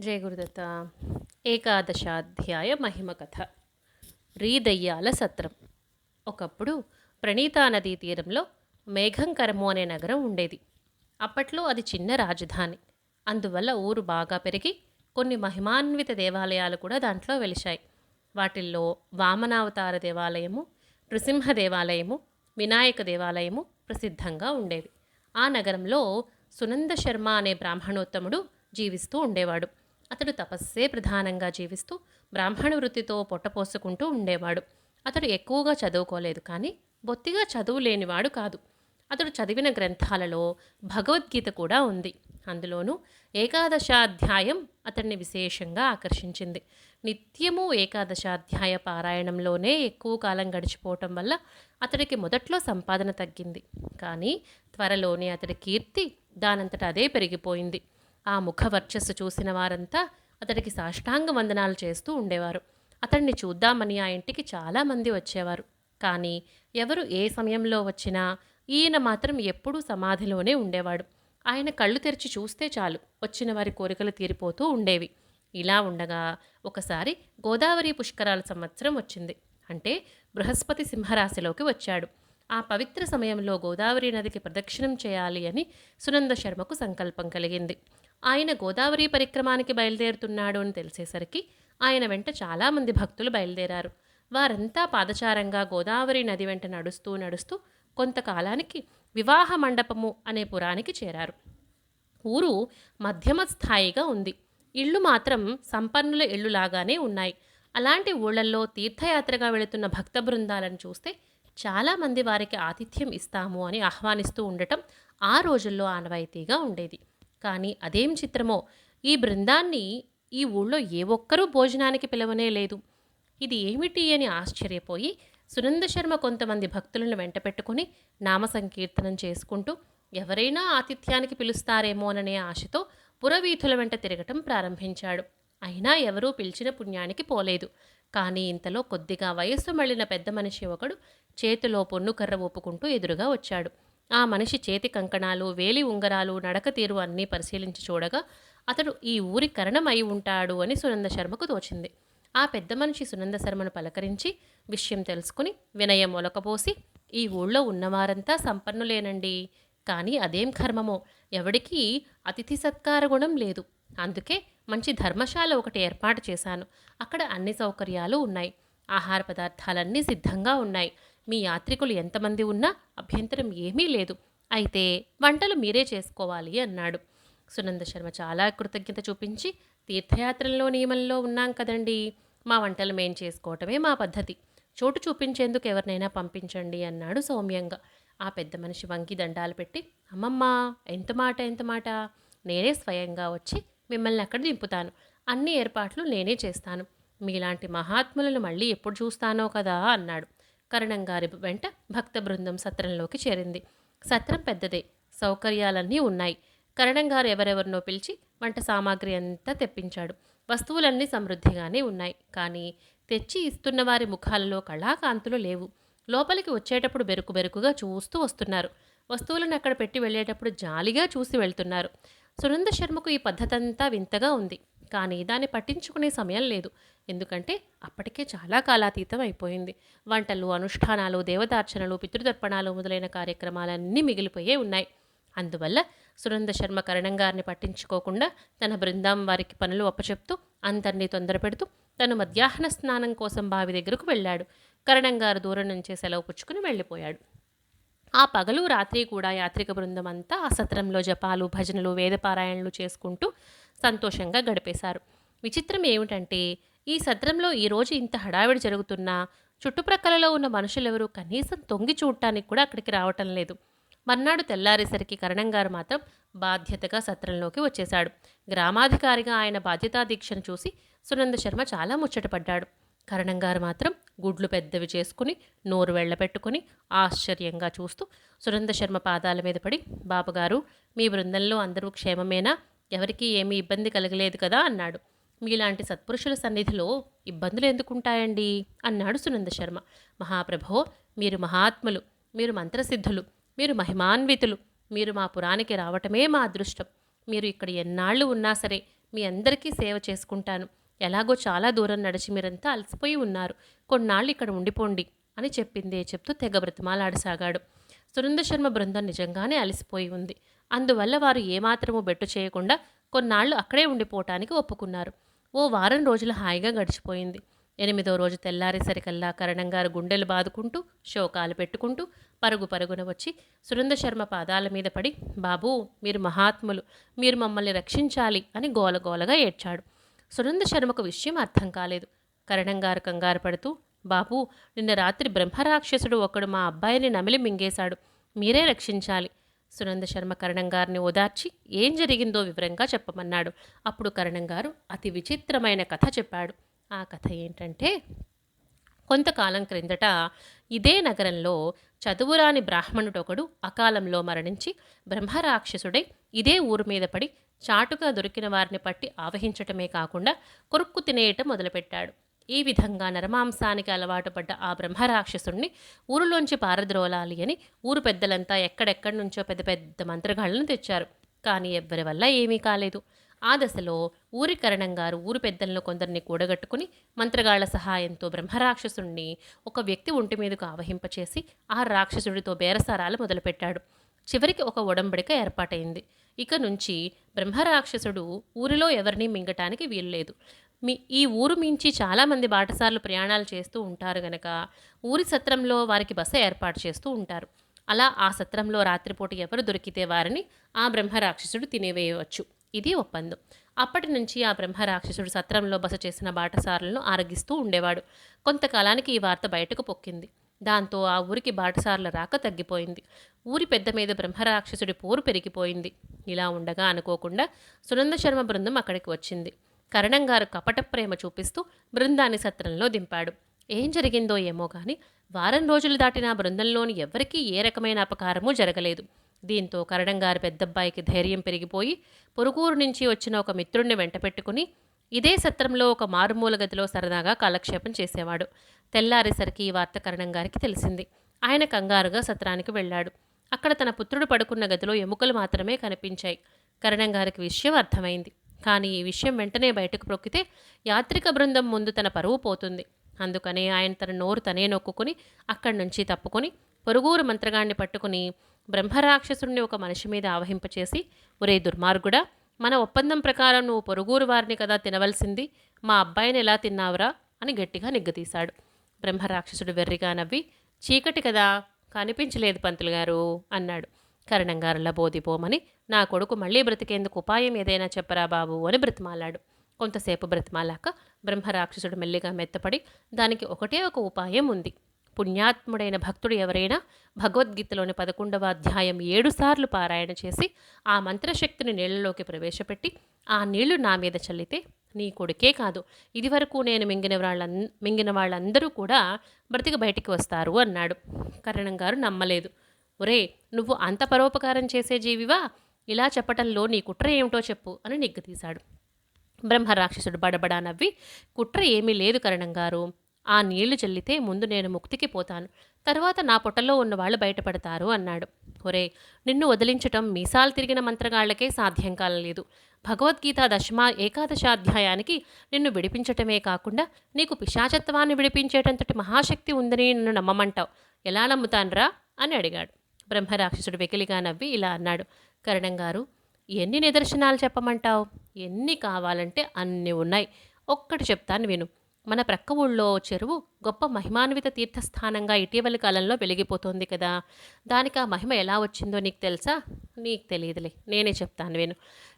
జయ గురుదత్త ఏకాదశాధ్యాయ మహిమ కథ. రీదయ్యాల సత్రం. ఒకప్పుడు ప్రణీతా నదీ తీరంలో మేఘంకరము అనే నగరం ఉండేది. అప్పట్లో అది చిన్న రాజధాని. అందువల్ల ఊరు బాగా పెరిగి కొన్ని మహిమాన్విత దేవాలయాలు కూడా దాంట్లో వెలిశాయి. వాటిల్లో వామనావతార దేవాలయము నృసింహ దేవాలయము వినాయక దేవాలయము ప్రసిద్ధంగా ఉండేవి. ఆ నగరంలో సునంద శర్మ అనే బ్రాహ్మణోత్తముడు జీవిస్తూ ఉండేవాడు. అతడు తపస్సే ప్రధానంగా జీవిస్తూ బ్రాహ్మణ వృత్తితో పొట్టపోసుకుంటూ ఉండేవాడు. అతడు ఎక్కువగా చదువుకోలేదు కానీ బొత్తిగా చదువు లేనివాడు కాదు. అతడు చదివిన గ్రంథాలలో భగవద్గీత కూడా ఉంది. అందులోనూ ఏకాదశాధ్యాయం అతన్ని విశేషంగా ఆకర్షించింది. నిత్యము ఏకాదశాధ్యాయ పారాయణంలోనే ఎక్కువ కాలం గడిచిపోవటం వల్ల అతడికి మొదట్లో సంపాదన తగ్గింది. కానీ త్వరలోనే అతడి కీర్తి దానంతట అదే పెరిగిపోయింది. ఆ ముఖ వర్చస్సు చూసిన వారంతా అతడికి సాష్టాంగ వందనాలు చేస్తూ ఉండేవారు. అతన్ని చూద్దామని ఆ ఇంటికి చాలామంది వచ్చేవారు. కానీ ఎవరు ఏ సమయంలో వచ్చినా ఈయన మాత్రం ఎప్పుడూ సమాధిలోనే ఉండేవాడు. ఆయన కళ్ళు తెరిచి చూస్తే చాలు వచ్చిన వారి కోరికలు తీరిపోతూ ఉండేవి. ఇలా ఉండగా ఒకసారి గోదావరి పుష్కరాల సంవత్సరం వచ్చింది. అంటే బృహస్పతి సింహరాశిలోకి వచ్చాడు. ఆ పవిత్ర సమయంలో గోదావరి నదికి ప్రదక్షిణం చేయాలి అని సునంద శర్మకు సంకల్పం కలిగింది. ఆయన గోదావరి పరిక్రమానికి బయలుదేరుతున్నాడు అని తెలిసేసరికి ఆయన వెంట చాలామంది భక్తులు బయలుదేరారు. వారంతా పాదచారంగా గోదావరి నది వెంట నడుస్తూ నడుస్తూ కొంతకాలానికి వివాహ మండపము అనే పురానికి చేరారు. ఊరు మధ్యమ స్థాయిగా ఉంది. ఇళ్ళు మాత్రం సంపన్నుల ఇళ్ళులాగానే ఉన్నాయి. అలాంటి ఊళ్ళల్లో తీర్థయాత్రగా వెళుతున్న భక్త బృందాలను చూస్తే చాలామంది వారికి ఆతిథ్యం ఇస్తాము అని ఆహ్వానిస్తూ ఉండటం ఆ రోజుల్లో ఆనవాయితీగా ఉండేది. కానీ అదేం చిత్రమో? ఈ బృందాన్ని ఈ ఊళ్ళో ఏ ఒక్కరూ భోజనానికి పిలవనే లేదు. ఇది ఏమిటి అని ఆశ్చర్యపోయి సునంద శర్మ కొంతమంది భక్తులను వెంట పెట్టుకుని నామ సంకీర్తనం చేసుకుంటూ ఎవరైనా ఆతిథ్యానికి పిలుస్తారేమోననే ఆశతో పురవీధుల వెంట తిరగటం ప్రారంభించాడు. అయినా ఎవరూ పిలిచిన పుణ్యానికి పోలేదు. కానీ ఇంతలో కొద్దిగా వయస్సు మళ్ళిన పెద్ద మనిషి ఒకడు చేతిలో పొన్ను కర్ర ఎదురుగా వచ్చాడు. ఆ మనిషి చేతి కంకణాలు వేలి ఉంగరాలు నడక తీరు అన్నీ పరిశీలించి చూడగా అతడు ఈ ఊరి కరణం అయి ఉంటాడు అని సునంద శర్మకు తోచింది. ఆ పెద్ద మనిషి సునంద శర్మను పలకరించి విషయం తెలుసుకుని వినయం ఒలకపోసి ఈ ఊళ్ళో ఉన్నవారంతా సంపన్నులేనండి. కానీ అదేం కర్మమో? ఎవడికి అతిథి సత్కార గుణం లేదు. అందుకే మంచి ధర్మశాల ఒకటి ఏర్పాటు చేశాను. అక్కడ అన్ని సౌకర్యాలు ఉన్నాయి. ఆహార పదార్థాలన్నీ సిద్ధంగా ఉన్నాయి. మీ యాత్రికులు ఎంతమంది ఉన్నా అభ్యంతరం ఏమీ లేదు. అయితే వంటలు మీరే చేసుకోవాలి అన్నాడు. సునంద శర్మ చాలా కృతజ్ఞత చూపించి తీర్థయాత్రల్లో నియమంలో ఉన్నాం కదండి. మా వంటలు మేం చేసుకోవటమే మా పద్ధతి. చోటు చూపించేందుకు ఎవరినైనా పంపించండి అన్నాడు సౌమ్యంగా. ఆ పెద్ద మనిషి వంకి దండాలు పెట్టి అమ్మమ్మ ఎంత మాట ఎంత మాట? నేనే స్వయంగా వచ్చి మిమ్మల్ని అక్కడ దింపుతాను అన్ని ఏర్పాట్లు నేనే చేస్తాను. మీలాంటి మహాత్ములను మళ్ళీ ఎప్పుడు చూస్తానో కదా అన్నాడు. కరణం గారి వెంట భక్త బృందం సత్రంలోకి చేరింది. సత్రం పెద్దదే. సౌకర్యాలన్నీ ఉన్నాయి. కరణం గారు ఎవరెవరినో పిలిచి వంట సామాగ్రి అంతా తెప్పించాడు. వస్తువులన్నీ సమృద్ధిగానే ఉన్నాయి. కానీ తెచ్చి ఇస్తున్న వారి ముఖాలలో కళాకాంతులు లేవు. లోపలికి వచ్చేటప్పుడు బెరుకు బెరుకుగా చూస్తూ వస్తున్నారు. వస్తువులను అక్కడ పెట్టి వెళ్ళేటప్పుడు జాలిగా చూసి వెళ్తున్నారు. సునంద శర్మకు ఈ పద్ధతి అంతా వింతగా ఉంది. కానీ దాన్ని పట్టించుకునే సమయం లేదు. ఎందుకంటే అప్పటికే చాలా కాలాతీతం అయిపోయింది. వంటలు అనుష్ఠానాలు దేవతార్చనలు పితృతర్పణాలు మొదలైన కార్యక్రమాలన్నీ మిగిలిపోయే ఉన్నాయి. అందువల్ల సునంద శర్మ కరణం గారిని పట్టించుకోకుండా తన బృందం వారికి పనులు అప్పచెప్తూ అందరినీ తొందరపెడుతూ తను మధ్యాహ్న స్నానం కోసం బావి దగ్గరకు వెళ్ళాడు. కరణం గారు దూరం నుంచే సెలవు పుచ్చుకుని వెళ్ళిపోయాడు. ఆ పగలు రాత్రి కూడా యాత్రిక బృందం అంతా ఆ సత్రంలో జపాలు భజనలు వేదపారాయణలు చేసుకుంటూ సంతోషంగా గడిపేశారు. విచిత్రం ఏమిటంటే ఈ సత్రంలో ఈరోజు ఇంత హడావిడి జరుగుతున్నా చుట్టుప్రక్కలలో ఉన్న మనుషులెవరూ కనీసం తొంగి చూడటానికి కూడా అక్కడికి రావటం లేదు. మర్నాడు తెల్లారేసరికి కరణం గారు మాత్రం బాధ్యతగా సత్రంలోకి వచ్చేశాడు. గ్రామాధికారిగా ఆయన బాధ్యతా దీక్షను చూసి సునంద శర్మ చాలా ముచ్చటపడ్డాడు కరణం గారు మాత్రం గుడ్లు పెద్దవి చేసుకుని నోరు వెళ్ళపెట్టుకుని ఆశ్చర్యంగా చూస్తూ సునంద శర్మ పాదాల మీద పడి బాబుగారు మీ బృందంలో అందరూ క్షేమమేనా? ఎవరికీ ఏమీ ఇబ్బంది కలగలేదు కదా? అన్నాడు. మీలాంటి సత్పురుషుల సన్నిధిలో ఇబ్బందులు ఎందుకుంటాయండి? అన్నాడు సునంద శర్మ. మహాప్రభో మీరు మహాత్ములు మీరు మంత్రసిద్ధులు మీరు మహిమాన్వితులు మీరు మా పురానికి రావటమే మా అదృష్టం. మీరు ఇక్కడ ఎన్నాళ్ళు ఉన్నా సరే మీ అందరికీ సేవ చేసుకుంటాను. ఎలాగో చాలా దూరం నడిచి మీరంతా అలసిపోయి ఉన్నారు. కొన్నాళ్ళు ఇక్కడ ఉండిపోండి అని చెప్పిందే చెప్తూ తెగ బ్రతిమాలాడసాగాడు. సురేంద్ర శర్మ బృందం నిజంగానే అలసిపోయి ఉంది. అందువల్ల వారు ఏమాత్రము బెట్టు చేయకుండా కొన్నాళ్ళు అక్కడే ఉండిపోవటానికి ఒప్పుకున్నారు. ఓ వారం రోజులు హాయిగా గడిచిపోయింది. ఎనిమిదో రోజు తెల్లారేసరికల్లా కరణంగారు గుండెలు బాదుకుంటూ శోకాలు పెట్టుకుంటూ పరుగు పరుగున వచ్చి సురేంద్ర శర్మ పాదాల మీద పడి బాబూ మీరు మహాత్ములు. మీరు మమ్మల్ని రక్షించాలి అని గోలగోలగా ఏడ్చాడు. సురేంద్ర శర్మకు విషయం అర్థం కాలేదు. కరణంగారు కంగారు పడుతూ బాబు నిన్న రాత్రి బ్రహ్మరాక్షసుడు ఒకడు మా అబ్బాయిని నమిలి మింగేశాడు. మీరే రక్షించాలి. సునంద శర్మ కరణం గారిని ఓదార్చి ఏం జరిగిందో వివరంగా చెప్పమన్నాడు. అప్పుడు కరణం గారు అతి విచిత్రమైన కథ చెప్పాడు. ఆ కథ ఏంటంటే కొంతకాలం క్రిందట ఇదే నగరంలో చదువురాని బ్రాహ్మణుడొకడు అకాలంలో మరణించి బ్రహ్మరాక్షసుడై ఇదే ఊరు మీద పడి చాటుగా దొరికిన వారిని పట్టి ఆవహించటమే కాకుండా కొరుక్కు తినేయటం మొదలుపెట్టాడు. ఈ విధంగా నరమాంసానికి అలవాటు పడ్డ ఆ బ్రహ్మరాక్షసుణ్ణి ఊరిలోంచి పారద్రోలాలి అని ఊరు పెద్దలంతా ఎక్కడెక్కడి నుంచో పెద్ద పెద్ద మంత్రగాళ్ళను తెచ్చారు. కానీ ఎవ్వరి వల్ల ఏమీ కాలేదు. ఆ దశలో ఊరి కరణం గారు ఊరు పెద్దలను కొందరిని కూడగట్టుకుని మంత్రగాళ్ళ సహాయంతో బ్రహ్మరాక్షసుణ్ణి ఒక వ్యక్తి ఒంటి మీదకు ఆవహింపచేసి ఆ రాక్షసుడితో బేరసారాలు మొదలుపెట్టాడు. చివరికి ఒక ఒడంబడిక ఏర్పాటైంది. ఇక నుంచి బ్రహ్మరాక్షసుడు ఊరిలో ఎవరినీ మింగటానికి వీల్లేదు. మీ ఈ ఊరు మించి చాలామంది బాటసార్లు ప్రయాణాలు చేస్తూ ఉంటారు గనక ఊరి సత్రంలో వారికి బస ఏర్పాటు చేస్తూ ఉంటారు. అలా ఆ సత్రంలో రాత్రిపూట ఎవరు దొరికితే వారిని ఆ బ్రహ్మరాక్షసుడు తినేవేయవచ్చు. ఇది ఒప్పందం. అప్పటి నుంచి ఆ బ్రహ్మరాక్షసుడు సత్రంలో బస చేసిన బాటసారులను ఆరగిస్తూ ఉండేవాడు. కొంతకాలానికి ఈ వార్త బయటకు పొక్కింది. దాంతో ఆ ఊరికి బాటసార్ల రాక తగ్గిపోయింది. ఊరి పెద్ద మీద బ్రహ్మరాక్షసుడి పోరు పెరిగిపోయింది. ఇలా ఉండగా అనుకోకుండా సునంద శర్మ బృందం అక్కడికి వచ్చింది. కరణం గారు కపట ప్రేమ చూపిస్తూ బృందాన్ని సత్రంలో దింపాడు. ఏం జరిగిందో ఏమో కానీ వారం రోజులు దాటిన బృందంలోని ఎవ్వరికీ ఏ రకమైన అపకారమూ జరగలేదు. దీంతో కరణంగారి పెద్దబ్బాయికి ధైర్యం పెరిగిపోయి పొరుగురు నుంచి వచ్చిన ఒక మిత్రుణ్ణి వెంట పెట్టుకుని ఇదే సత్రంలో ఒక మారుమూల గదిలో సరదాగా కాలక్షేపం చేసేవాడు. తెల్లారేసరికి ఈ వార్త కరణంగారికి తెలిసింది. ఆయన కంగారుగా సత్రానికి వెళ్ళాడు. అక్కడ తన పుత్రుడు పడుకున్న గదిలో ఎముకలు మాత్రమే కనిపించాయి. కరణంగారికి విషయం అర్థమైంది. కానీ ఈ విషయం వెంటనే బయటకు ప్రొక్కితే యాత్రిక బృందం ముందు తన పరువు పోతుంది. అందుకనే ఆయన తన నోరు తనే నొక్కుని అక్కడి నుంచి తప్పుకొని పొరుగురు మంత్రగాన్ని పట్టుకుని బ్రహ్మరాక్షసుడిని ఒక మనిషి మీద ఆవహింపచేసి ఒరే దుర్మార్గుడా మన ఒప్పందం ప్రకారం నువ్వు పొరుగురు వారిని కదా తినవలసింది మా అబ్బాయిని ఎలా తిన్నావురా? అని గట్టిగా నిగ్గదీశాడు. బ్రహ్మరాక్షసుడు వెర్రిగా నవ్వి చీకటి కదా కనిపించలేదు పంతులు గారు అన్నాడు. కరణంగారుల బోధిపోమని నా కొడుకు మళ్ళీ బ్రతికేందుకు ఉపాయం ఏదైనా చెప్పరా బాబు అని బ్రతిమాలాడు. కొంతసేపు బ్రతిమాలాక బ్రహ్మరాక్షసుడు మెల్లిగా మెత్తపడి దానికి ఒకటే ఒక ఉపాయం ఉంది. పుణ్యాత్ముడైన భక్తుడు ఎవరైనా భగవద్గీతలోని పదకొండవ అధ్యాయం ఏడుసార్లు పారాయణ చేసి ఆ మంత్రశక్తిని నీళ్ళలోకి ప్రవేశపెట్టి ఆ నీళ్ళు నా మీద చల్లితే నీ కొడుకే కాదు. ఇదివరకు నేను మింగిన వాళ్ళ మింగిన వాళ్ళందరూ కూడా బ్రతికి బయటికి వస్తారు అన్నాడు. కరణం గారు నమ్మలేదు. ఒరే నువ్వు అంత పరోపకారం చేసే జీవివా? ఇలా చెప్పటంలో నీ కుట్ర ఏమిటో చెప్పు అని నిగ్గదీశాడు బ్రహ్మరాక్షసుడు బడబడా నవ్వి కుట్ర ఏమీ లేదు కరణం గారు. ఆ నీళ్ళు చల్లితే ముందు నేను ముక్తికి పోతాను. తర్వాత నా పొట్టలో ఉన్న వాళ్ళు బయటపడతారు అన్నాడు. ఒరే నిన్ను వదిలించటం మీసాలు తిరిగిన మంత్రగాళ్ళకే సాధ్యం కాలేదు. భగవద్గీత దశమ ఏకాదశాధ్యాయానికి నిన్ను విడిపించటమే కాకుండా నీకు పిశాచత్వాన్ని విడిపించేటంతటి మహాశక్తి ఉందని నన్ను నమ్మమంటావు. ఎలా నమ్ముతాన్రా? అని అడిగాడు. బ్రహ్మరాక్షసుడు వెకిలిగా నవ్వి ఇలా అన్నాడు కరణం గారు ఎన్ని నిదర్శనాలు చెప్పమంటావు? ఎన్ని కావాలంటే అన్నీ ఉన్నాయి. ఒక్కటి చెప్తాను విను. మన ప్రక్క ఊళ్ళో చెరువు గొప్ప మహిమాన్విత తీర్థస్థానంగా ఇటీవలి కాలంలో వెలిగిపోతోంది కదా. దానికి ఆ మహిమ ఎలా వచ్చిందో నీకు తెలుసా? నీకు తెలియదులే. నేనే చెప్తాను విను.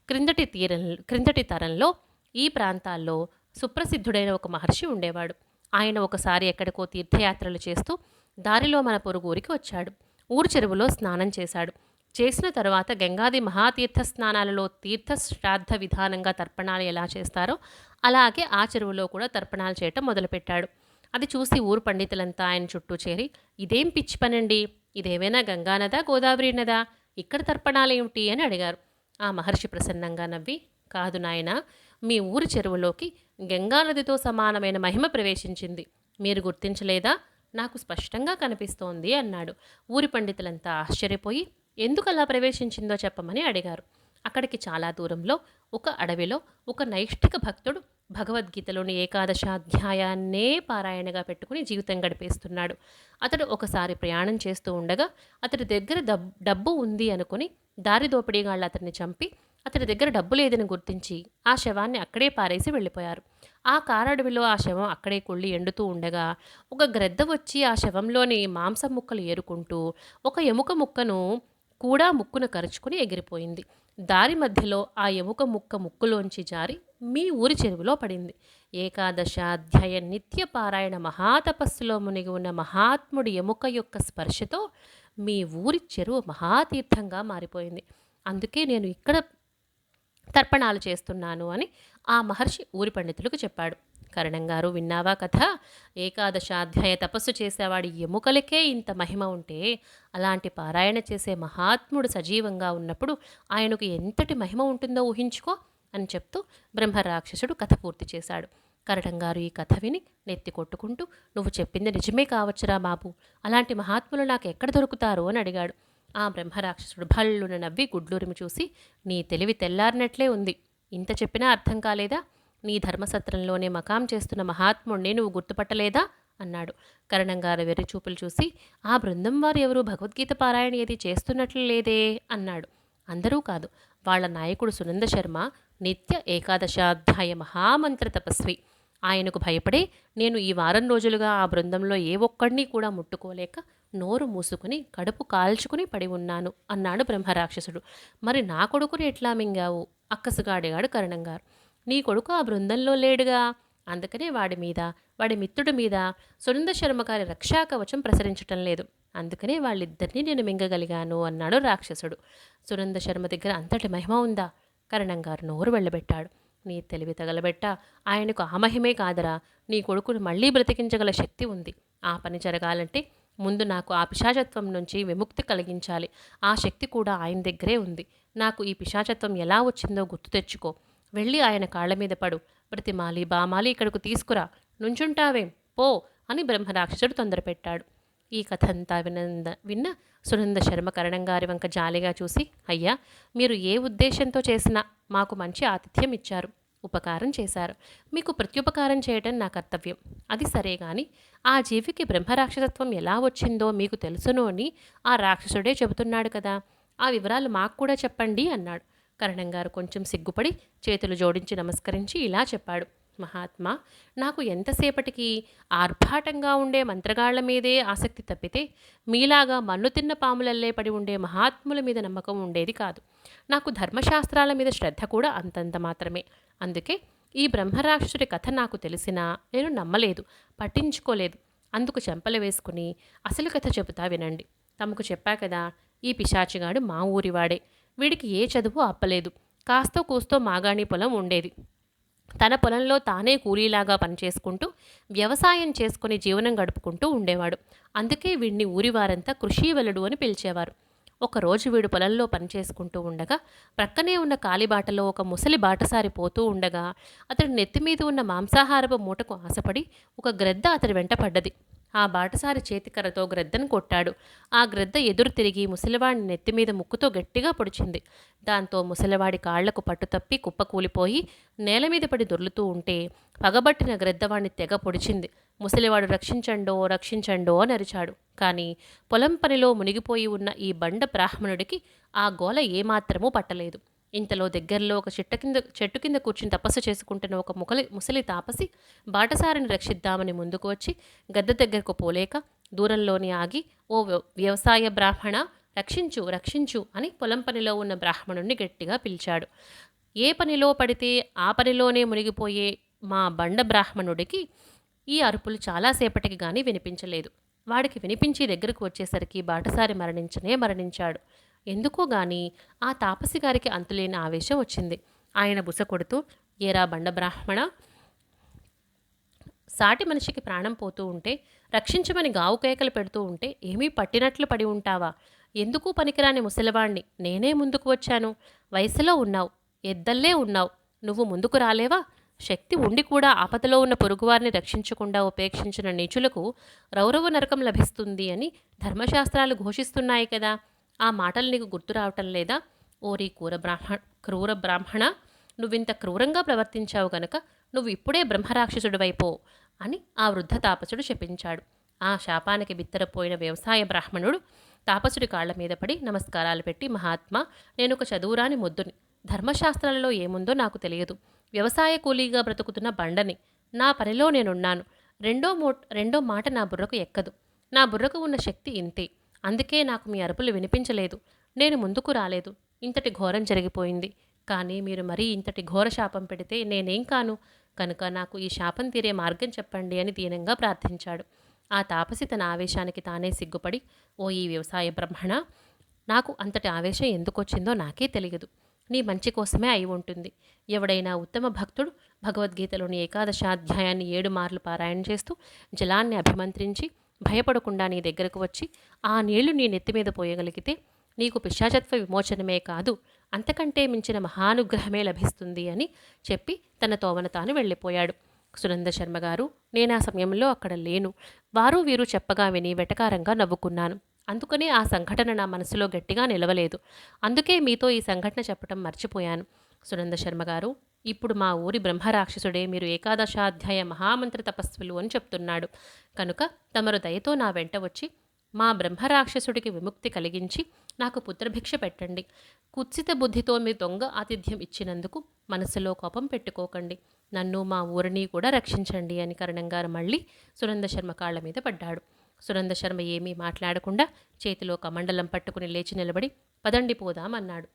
క్రిందటి తీరం క్రిందటి తరంలో ఈ ప్రాంతాల్లో సుప్రసిద్ధుడైన ఒక మహర్షి ఉండేవాడు. ఆయన ఒకసారి ఎక్కడికో తీర్థయాత్రలు చేస్తూ దారిలో మన పొరుగురికి వచ్చాడు. ఊరు చెరువులో స్నానం చేశాడు. చేసిన తర్వాత గంగాది మహాతీర్థ స్నానాలలో తీర్థ శ్రాద్ధ విధానంగా తర్పణాలు ఎలా చేస్తారో అలాగే ఆ చెరువులో కూడా తర్పణాలు చేయటం మొదలుపెట్టాడు. అది చూసి ఊరు పండితులంతా ఆయన చుట్టూ చేరి ఇదేం పిచ్చి పనండి? ఇదేమైనా గంగానదా గోదావరి నదా ఇక్కడ తర్పణాలు ఏమిటి? అని అడిగారు. ఆ మహర్షి ప్రసన్నంగా నవ్వి కాదు నాయన మీ ఊరి చెరువులోకి గంగానదితో సమానమైన మహిమ ప్రవేశించింది. మీరు గుర్తించలేదా? నాకు స్పష్టంగా కనిపిస్తోంది అన్నాడు. ఊరి పండితులంతా ఆశ్చర్యపోయి ఎందుకు అలా ప్రవేశించిందో చెప్పమని అడిగారు. అక్కడికి చాలా దూరంలో ఒక అడవిలో ఒక నైష్ఠిక భక్తుడు భగవద్గీతలోని ఏకాదశాధ్యాయాన్నే పారాయణగా పెట్టుకుని జీవితం గడిపేస్తున్నాడు. అతడు ఒకసారి ప్రయాణం చేస్తూ ఉండగా అతడి దగ్గర డబ్బు ఉంది అనుకుని దారి దోపిడీగాళ్ళు అతన్ని చంపి అతడి దగ్గర డబ్బు లేదని గుర్తించి ఆ శవాన్ని అక్కడే పారేసి వెళ్ళిపోయారు. ఆ కారడవిలో ఆ శవం అక్కడే కుళ్ళి ఎండుతూ ఉండగా ఒక గ్రద్ద వచ్చి ఆ శవంలోని మాంసం ముక్కలు ఏరుకుంటూ ఒక ఎముక ముక్కను కూడా ముక్కున కరుచుకుని ఎగిరిపోయింది. దారి మధ్యలో ఆ ఎముక ముక్క ముక్కులోంచి జారి మీ ఊరి చెరువులో పడింది. ఏకాదశాధ్యాయ నిత్య పారాయణ మహాతపస్సులో మునిగి ఉన్న మహాత్ముడి ఎముక యొక్క స్పర్శతో మీ ఊరి చెరువు మహాతీర్థంగా మారిపోయింది. అందుకే నేను ఇక్కడ తర్పణాలు చేస్తున్నాను అని ఆ మహర్షి ఊరి పండితులకు చెప్పాడు. కరణంగారు విన్నావా కథ? ఏకాదశాధ్యాయ తపస్సు చేసేవాడి ఎముకలకే ఇంత మహిమ ఉంటే అలాంటి పారాయణ చేసే మహాత్ముడు సజీవంగా ఉన్నప్పుడు ఆయనకు ఎంతటి మహిమ ఉంటుందో ఊహించుకో అని చెప్తూ బ్రహ్మరాక్షసుడు కథ పూర్తి చేశాడు. కరణం గారు ఈ కథ విని నెత్తి కొట్టుకుంటూ నువ్వు చెప్పింది నిజమే కావచ్చురా బాబు అలాంటి మహాత్ములు నాకు ఎక్కడ దొరుకుతారు? అని అడిగాడు. ఆ బ్రహ్మరాక్షసుడు భళ్ళున నవ్వి గుడ్లూరిమి చూసి నీ తెలివి తెల్లారినట్లే ఉంది. ఇంత చెప్పినా అర్థం కాలేదా? నీ ధర్మసత్రంలోనే మకాం చేస్తున్న మహాత్ముడిని నువ్వు గుర్తుపట్టలేదా? అన్నాడు. కరణంగారు వెర్రిచూపులు చూసి ఆ బృందం వారు ఎవరు భగవద్గీత పారాయణ ఏది చేస్తున్నట్లు లేదే అన్నాడు. అందరూ కాదు. వాళ్ళ నాయకుడు సునంద శర్మ నిత్య ఏకాదశాధ్యాయ మహామంత్ర తపస్వి. ఆయనకు భయపడే నేను ఈ వారం రోజులుగా ఆ బృందంలో ఏ ఒక్కడిని కూడా ముట్టుకోలేక నోరు మూసుకుని కడుపు కాల్చుకుని పడి ఉన్నాను అన్నాడు బ్రహ్మరాక్షసుడు. మరి నా కొడుకుని ఎట్లా మింగావు? అక్కసుగా అడిగాడు కరణంగారు. నీ కొడుకు ఆ బృందంలో లేడుగా? అందుకనే వాడి మీద వాడి మిత్రుడి మీద సునంద శర్మ గారి రక్షా కవచం ప్రసరించటం లేదు. అందుకనే వాళ్ళిద్దరినీ నేను మింగగలిగాను అన్నాడు రాక్షసుడు. సునంద శర్మ దగ్గర అంతటి మహిమ ఉందా? కరణంగారు నోరు వెళ్ళబెట్టాడు. నీ తెలివి తగలబెట్ట ఆయనకు ఆ మహిమే కాదరా. నీ కొడుకును మళ్ళీ బ్రతికించగల శక్తి ఉంది. ఆ పని జరగాలంటే ముందు నాకు ఆ పిశాచత్వం నుంచి విముక్తి కలిగించాలి. ఆ శక్తి కూడా ఆయన దగ్గరే ఉంది. నాకు ఈ పిశాచత్వం ఎలా వచ్చిందో గుర్తు తెచ్చుకో. వెళ్ళి ఆయన కాళ్ళ మీద పడు. ప్రతిమాలి బామాలి ఇక్కడకు తీసుకురా. నుంచుంటావేం? పో అని బ్రహ్మరాక్షసుడు తొందరపెట్టాడు. ఈ కథ అంతా వినంద విన్న సునంద శర్మ కరణంగారి వంక జాలిగా చూసి అయ్యా మీరు ఏ ఉద్దేశంతో చేసినా మాకు మంచి ఆతిథ్యం ఇచ్చారు. ఉపకారం చేశారు. మీకు ప్రత్యుపకారం చేయటం నా కర్తవ్యం. అది సరే కానీ ఆ జీవికి బ్రహ్మరాక్షసత్వం ఎలా వచ్చిందో మీకు తెలుసును అని ఆ రాక్షసుడే చెబుతున్నాడు కదా. ఆ వివరాలు మాకు కూడా చెప్పండి అన్నాడు. కరణం గారు కొంచెం సిగ్గుపడి చేతులు జోడించి నమస్కరించి ఇలా చెప్పాడు. మహాత్మా నాకు ఎంతసేపటికి ఆర్భాటంగా ఉండే మంత్రగాళ్ళ మీదే ఆసక్తి తప్పితే మీలాగా మన్ను తిన్న పాములల్లే పడి ఉండే మహాత్ముల మీద నమ్మకం ఉండేది కాదు. నాకు ధర్మశాస్త్రాల మీద శ్రద్ధ కూడా అంతంత మాత్రమే. అందుకే ఈ బ్రహ్మరాక్షసుడి కథ నాకు తెలిసినా నేను నమ్మలేదు పట్టించుకోలేదు. అందుకు చెంపలు వేసుకుని అసలు కథ చెబుతా వినండి. తమకు చెప్పా కదా ఈ పిశాచిగాడు మా ఊరివాడే. వీడికి ఏ చదువు అప్పలేదు. కాస్తో కూస్తో మాగాణి పొలం ఉండేది. తన పొలంలో తానే కూలీలాగా పనిచేసుకుంటూ వ్యవసాయం చేసుకుని జీవనం గడుపుకుంటూ ఉండేవాడు. అందుకే వీడిని ఊరివారంతా కృషీవలుడు అని పిలిచేవారు. ఒకరోజు వీడు పొలంలో పనిచేసుకుంటూ ఉండగా ప్రక్కనే ఉన్న కాలిబాటలో ఒక ముసలి బాటసారి పోతూ ఉండగా అతడి నెత్తి మీద ఉన్న మాంసాహారపు మూటకు ఆశపడి ఒక గ్రద్ద అతడి వెంట పడ్డది. ఆ బాటసారి చేతికర్రతో గ్రద్దను కొట్టాడు. ఆ గ్రద్ద ఎదురు తిరిగి ముసలివాడిని నెత్తి మీద ముక్కుతో గట్టిగా పొడిచింది. దాంతో ముసలివాడి కాళ్ళకు పట్టు తప్పి కుప్పకూలిపోయి నేల మీద పడి దొర్లుతూ ఉంటే పగబట్టిన గ్రద్దవాణ్ణి తెగ పొడిచింది. ముసలివాడు రక్షించండో రక్షించండో అని అరిచాడు. కానీ పొలం పనిలో మునిగిపోయి ఉన్న ఈ బండ బ్రాహ్మణుడికి ఆ గోల ఏమాత్రమూ పట్టలేదు. ఇంతలో దగ్గరలో ఒక చెట్టు కింద చెట్టు కింద కూర్చుని తపస్సు చేసుకుంటున్న ఒక ముకలి ముసలి తాపసి బాటసారిని రక్షిద్దామని ముందుకు వచ్చి గద్ద దగ్గరకు పోలేక దూరంలోని ఆగి ఓ వ్య- వ్యవసాయ బ్రాహ్మణ రక్షించు రక్షించు అని పొలం పనిలో ఉన్న బ్రాహ్మణుణ్ణి గట్టిగా పిలిచాడు. ఏ పనిలో పడితే ఆ పనిలోనే మునిగిపోయే మా బండ బ్రాహ్మణుడికి ఈ అరుపులు చాలాసేపటికి కానీ వినిపించలేదు. వాడికి వినిపించి దగ్గరకు వచ్చేసరికి బాటసారి మరణించనే మరణించాడు. ఎందుకో గాని ఆ తాపసి గారికి అంతులేని ఆవేశం వచ్చింది. ఆయన బుస కొడుతూ ఏరా బండ బ్రాహ్మణ! సాటి మనిషికి ప్రాణం పోతూ ఉంటే రక్షించమని గావు కేకలు పెడుతూ ఉంటే ఏమీ పట్టినట్లు పడి ఉంటావా? ఎందుకు పనికిరాని ముసలివాణ్ణి? నేనే ముందుకు వచ్చాను. వయసులో ఉన్నావు. ఎద్దల్లే ఉన్నావు. నువ్వు ముందుకు రాలేవా? శక్తి ఉండి కూడా ఆపదలో ఉన్న పొరుగువారిని రక్షించకుండా ఉపేక్షించిన నీచులకు రౌరవ నరకం లభిస్తుంది అని ధర్మశాస్త్రాలు ఘోషిస్తున్నాయి కదా. ఆ మాటలు నీకు గుర్తు రావటం లేదా? ఓరి క్రూర బ్రాహ్మణ క్రూర బ్రాహ్మణ నువ్వింత క్రూరంగా ప్రవర్తించావు గనక నువ్వు ఇప్పుడే బ్రహ్మరాక్షసుడివైపో అని ఆ వృద్ధ తాపసుడు శపించాడు ఆ శాపానికి బిత్తరపోయిన వ్యవసాయ బ్రాహ్మణుడు తాపసుడి కాళ్ళ మీద పడి నమస్కారాలు పెట్టి మహాత్మా నేను ఒక చదువురాని ముద్దుని. ధర్మశాస్త్రాలలో ఏముందో నాకు తెలియదు. వ్యవసాయ కూలీగా బ్రతుకుతున్న బండని నా పనిలో నేనున్నాను. రెండో మో రెండో మాట నా బుర్రకు ఎక్కదు. నా బుర్రకు ఉన్న శక్తి ఇంతే. అందుకే నాకు మీ అరుపులు వినిపించలేదు. నేను ముందుకు రాలేదు. ఇంతటి ఘోరం జరిగిపోయింది. కానీ మీరు మరీ ఇంతటి ఘోర శాపం పెడితే నేనేం కాను? కనుక నాకు ఈ శాపం తీరే మార్గం చెప్పండి అని దీనంగా ప్రార్థించాడు. ఆ తాపసి తన ఆవేశానికి తానే సిగ్గుపడి ఓ ఈ వ్యవసాయ బ్రహ్మణ నాకు అంతటి ఆవేశం ఎందుకొచ్చిందో నాకే తెలియదు. నీ మంచి కోసమే అయి ఉంటుంది. ఎవడైనా ఉత్తమ భక్తుడు భగవద్గీతలోని ఏకాదశాధ్యాయాన్ని ఏడు మార్లు పారాయణ చేస్తూ జలాన్ని అభిమంత్రించి భయపడకుండా నీ దగ్గరకు వచ్చి ఆ నీళ్ళు నీ నెత్తి మీద పోయగలిగితే నీకు పిశాచత్వ విమోచనమే కాదు అంతకంటే మించిన మహానుగ్రహమే లభిస్తుంది అని చెప్పి తన తోవన తాను వెళ్ళిపోయాడు. సునంద శర్మ గారు నేను ఆ సమయంలో అక్కడ లేను. వారు వీరు చెప్పగా విని వెటకారంగా నవ్వుకున్నాను. అందుకనే ఆ సంఘటన నా మనసులో గట్టిగా నిలవలేదు. అందుకే మీతో ఈ సంఘటన చెప్పడం మర్చిపోయాను. సునంద శర్మ గారు ఇప్పుడు మా ఊరి బ్రహ్మరాక్షసుడే మీరు ఏకాదశాధ్యాయ మహామంత్ర తపస్సులు అని చెప్తున్నాడు. కనుక తమరు దయతో నా వెంట వచ్చి మా బ్రహ్మరాక్షసుడికి విముక్తి కలిగించి నాకు పుత్రభిక్ష పెట్టండి. కుత్సిత బుద్ధితో మీ దొంగ ఆతిథ్యం ఇచ్చినందుకు మనసులో కోపం పెట్టుకోకండి. నన్ను మా ఊరిని కూడా రక్షించండి అని కరణంగారు మళ్ళీ సునంద శర్మ కాళ్ళ మీద పడ్డాడు. సునంద శర్మ ఏమీ మాట్లాడకుండా చేతిలో కమండలం పట్టుకుని లేచి నిలబడి పదండి పోదాం అన్నాడు.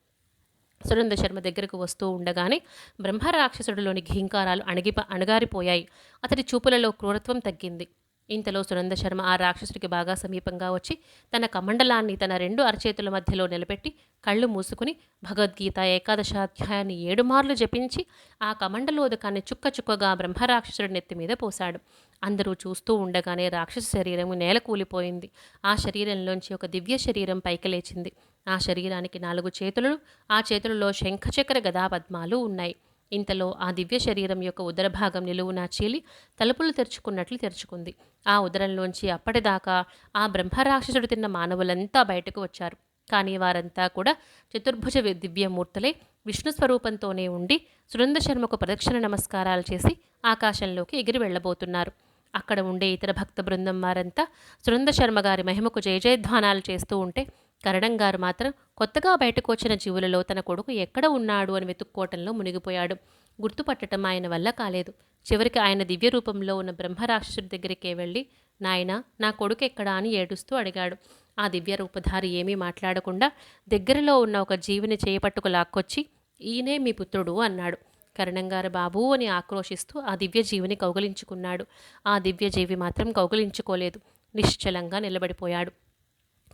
సునంద శర్మ దగ్గరకు వస్తూ ఉండగానే బ్రహ్మరాక్షసుడిలోని ఘీంకారాలు అణగి అణగారిపోయాయి. అతడి చూపులలో క్రూరత్వం తగ్గింది. ఇంతలో సునంద శర్మ ఆ రాక్షసుడికి బాగా సమీపంగా వచ్చి తన కమండలాన్ని తన రెండు అరచేతుల మధ్యలో నిలబెట్టి కళ్ళు మూసుకుని భగవద్గీత ఏకాదశాధ్యాయాన్ని ఏడు మార్లు జపించి ఆ కమండలోదకాన్ని చుక్క చుక్కగా బ్రహ్మరాక్షసుడి నెత్తి మీద పోశాడు. అందరూ చూస్తూ ఉండగానే రాక్షస శరీరం నేల కూలిపోయింది. ఆ శరీరంలోంచి ఒక దివ్య శరీరం పైకి లేచింది. ఆ శరీరానికి నాలుగు చేతులు ఆ చేతులలో శంఖచక్ర గదాపద్మాలు ఉన్నాయి. ఇంతలో ఆ దివ్య శరీరం యొక్క ఉదర భాగం నిలువునా చీలి తలుపులు తెరుచుకున్నట్లు తెరుచుకుంది. ఆ ఉదరంలోంచి అప్పటిదాకా ఆ బ్రహ్మరాక్షసుడు తిన్న మానవులంతా బయటకు వచ్చారు. కానీ వారంతా కూడా చతుర్భుజ వి- దివ్యమూర్తులే. విష్ణు స్వరూపంతోనే ఉండి సునంద శర్మకు ప్రదక్షిణ నమస్కారాలు చేసి ఆకాశంలోకి ఎగిరి వెళ్ళబోతున్నారు. అక్కడ ఉండే ఇతర భక్త బృందం వారంతా సునంద శర్మ గారి మహిమకు జయజయధ్వానాలు చేస్తూ ఉంటే కరణం గారు మాత్రం కొత్తగా బయటకు వచ్చిన జీవులలో తన కొడుకు ఎక్కడ ఉన్నాడు అని వెతుక్కోవటంలో మునిగిపోయాడు. గుర్తుపట్టడం ఆయన వల్ల కాలేదు. చివరికి ఆయన దివ్య రూపంలో ఉన్న బ్రహ్మరాక్షసుడి దగ్గరికే వెళ్ళి నాయన నా కొడుకు ఎక్కడా? అని ఏడుస్తూ అడిగాడు. ఆ దివ్య రూపధారి ఏమీ మాట్లాడకుండా దగ్గరలో ఉన్న ఒక జీవిని చేయపట్టుకు లాక్కొచ్చి ఈయనే మీ పుత్రుడు అన్నాడు. కరణంగారు బాబు అని ఆక్రోశిస్తూ ఆ దివ్యజీవిని కౌగలించుకున్నాడు. ఆ దివ్యజీవి మాత్రం కౌగలించుకోలేదు. నిశ్చలంగా నిలబడిపోయాడు.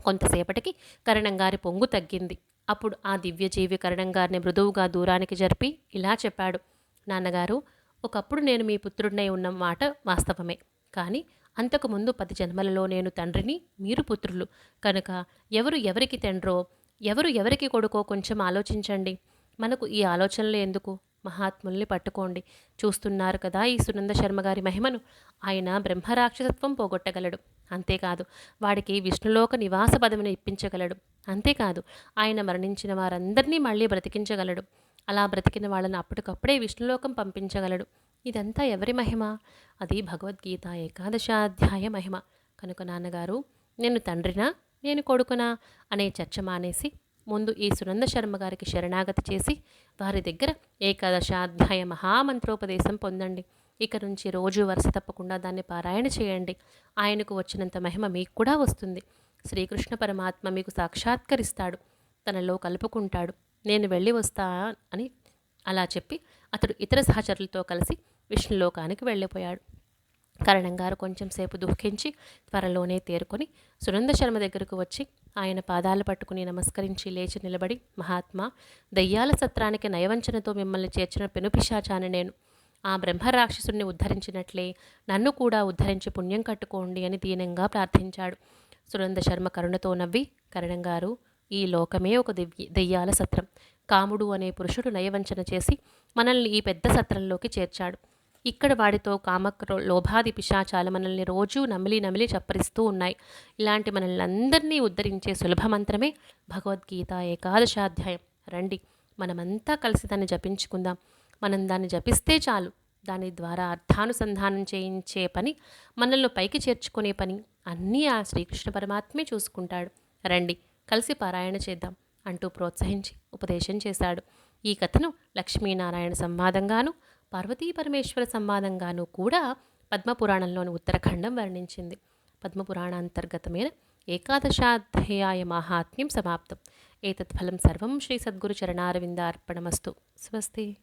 కొంతసేపటికి కరణంగారి పొంగు తగ్గింది. అప్పుడు ఆ దివ్యజీవి కరణంగారిని మృదువుగా దూరానికి జరిపి ఇలా చెప్పాడు. నాన్నగారు ఒకప్పుడు నేను మీ పుత్రుడినై ఉన్న మాట వాస్తవమే. కానీ అంతకుముందు పది జన్మలలో నేను తండ్రిని మీరు పుత్రులు. కనుక ఎవరు ఎవరికి తండ్రో ఎవరు ఎవరికి కొడుకో కొంచెం ఆలోచించండి. మనకు ఈ ఆలోచనలు ఎందుకు? మహాత్ముల్ని పట్టుకోండి. చూస్తున్నారు కదా ఈ సునంద శర్మ గారి మహిమను. ఆయన బ్రహ్మరాక్షసత్వం పోగొట్టగలడు. అంతేకాదు వాడికి విష్ణులోక నివాస పదవిని ఇప్పించగలడు. అంతేకాదు ఆయన మరణించిన వారందరినీ మళ్ళీ బ్రతికించగలడు. అలా బ్రతికిన వాళ్ళని అప్పటికప్పుడే విష్ణులోకం పంపించగలడు. ఇదంతా ఎవరి మహిమ? అది భగవద్గీత ఏకాదశాధ్యాయ మహిమ. కనుక నాన్నగారు నేను తండ్రినా నేను కొడుకునా అనే చర్చ మానేసి ముందు ఈ సునంద శర్మ గారికి శరణాగతి చేసి వారి దగ్గర ఏకాదశాధ్యాయ మహామంత్రోపదేశం పొందండి. ఇక నుంచి రోజు వరుస తప్పకుండా దాన్ని పారాయణ చేయండి. ఆయనకు వచ్చినంత మహిమ మీకు కూడా వస్తుంది. శ్రీకృష్ణ పరమాత్మ మీకు సాక్షాత్కరిస్తాడు. తనలో కలుపుకుంటాడు. నేను వెళ్ళి వస్తా అని అలా చెప్పి అతడు ఇతర సహచరులతో కలిసి విష్ణులోకానికి వెళ్ళిపోయాడు. కరణంగారు కొంచెం సేపు దుఃఖించి త్వరలోనే తేరుకొని సునంద శర్మ దగ్గరకు వచ్చి ఆయన పాదాలు పట్టుకుని నమస్కరించి లేచి నిలబడి మహాత్మా దయ్యాల సత్రానికి నయవంచనతో మిమ్మల్ని చేర్చిన పెనుపిశాచాని నేను. ఆ బ్రహ్మరాక్షసుని ఉద్ధరించినట్లే నన్ను కూడా ఉద్ధరించి పుణ్యం కట్టుకోండి అని దీనంగా ప్రార్థించాడు. సునంద శర్మ కరుణతో నవ్వి కరణంగారు ఈ లోకమే ఒక దివ్య దెయ్యాల సత్రం. కాముడు అనే పురుషుడు నయవంచన చేసి మనల్ని ఈ పెద్ద సత్రంలోకి చేర్చాడు. ఇక్కడ వాడితో కామక్రో లోభాది పిశాచాలు మనల్ని రోజూ నమిలి నమిలి చప్పరిస్తూ ఉన్నాయి. ఇలాంటి మనల్ని అందరినీ ఉద్ధరించే సులభ మంత్రమే భగవద్గీత ఏకాదశాధ్యాయం. రండి మనమంతా కలిసి దాన్ని జపించుకుందాం. మనం దాన్ని జపిస్తే చాలు. దాని ద్వారా అర్థానుసంధానం చేయించే పని మనల్ని పైకి చేర్చుకునే పని అన్నీ ఆ శ్రీకృష్ణ పరమాత్మే చూసుకుంటాడు. రండి కలిసి పారాయణ చేద్దాం అంటూ ప్రోత్సహించి ఉపదేశం చేశాడు. ఈ కథను లక్ష్మీనారాయణ సంవాదంగాను పార్వతీ పరమేశ్వర సంవాదంగాను కూడా పద్మపురాణంలోని ఉత్తరఖండం వర్ణించింది. పద్మపురాణ అంతర్గతమైన ఏకాదశాధ్యాయ మాహాత్మ్యం సమాప్తం. ఏతత్ ఫలం సర్వం శ్రీ సద్గురు చరణారవిందార్పణమస్తు. స్వస్తి.